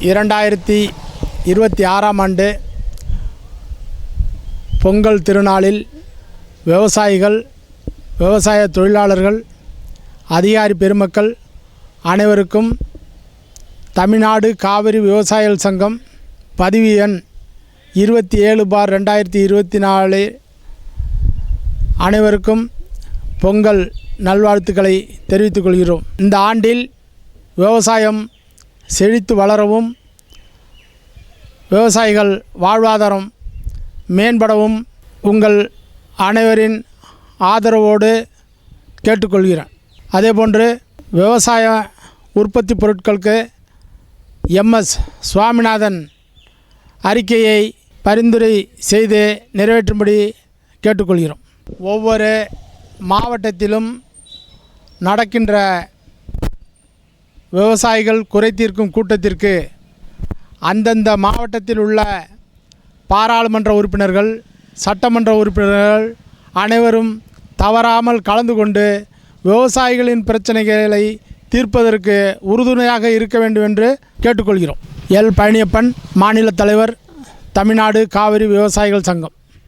இரண்டாயிரத்தி இருபத்தி ஆறாம் ஆண்டு பொங்கல் திருநாளில் விவசாயிகள் விவசாய தொழிலாளர்கள் அதிகாரி பெருமக்கள் அனைவருக்கும் தமிழ்நாடு காவிரி விவசாயிகள் சங்கம் பதிவு எண் இருபத்தி ஏழு பார் ரெண்டாயிரத்தி இருபத்தி நாலு அனைவருக்கும் பொங்கல் நல்வாழ்த்துக்களை தெரிவித்துக் கொள்கிறோம். இந்த ஆண்டில் விவசாயம் செழித்து வளரவும் விவசாயிகள் வாழ்வாதாரம் மேம்படவும் உங்கள் அனைவரின் ஆதரவோடு கேட்டுக்கொள்கிறேன். அதேபோன்று விவசாய உற்பத்தி பொருட்களுக்கு எம்எஸ் சுவாமிநாதன் அறிக்கையை பரிந்துரை செய்து நிறைவேற்றும்படி கேட்டுக்கொள்கிறோம். ஒவ்வொரு மாவட்டத்திலும் நடக்கின்ற விவசாயிகள் குறை தீர்க்கும் கூட்டத்திற்கு அந்தந்த மாவட்டத்தில் உள்ள பாராளுமன்ற உறுப்பினர்கள் சட்டமன்ற உறுப்பினர்கள் அனைவரும் தவறாமல் கலந்து கொண்டு விவசாயிகளின் பிரச்சனைகளை தீர்ப்பதற்கு உறுதுணையாக இருக்க வேண்டும் என்று கேட்டுக்கொள்கிறோம். எல். பழனியப்பன் மாநில தலைவர் தமிழ்நாடு காவிரி விவசாயிகள் சங்கம்.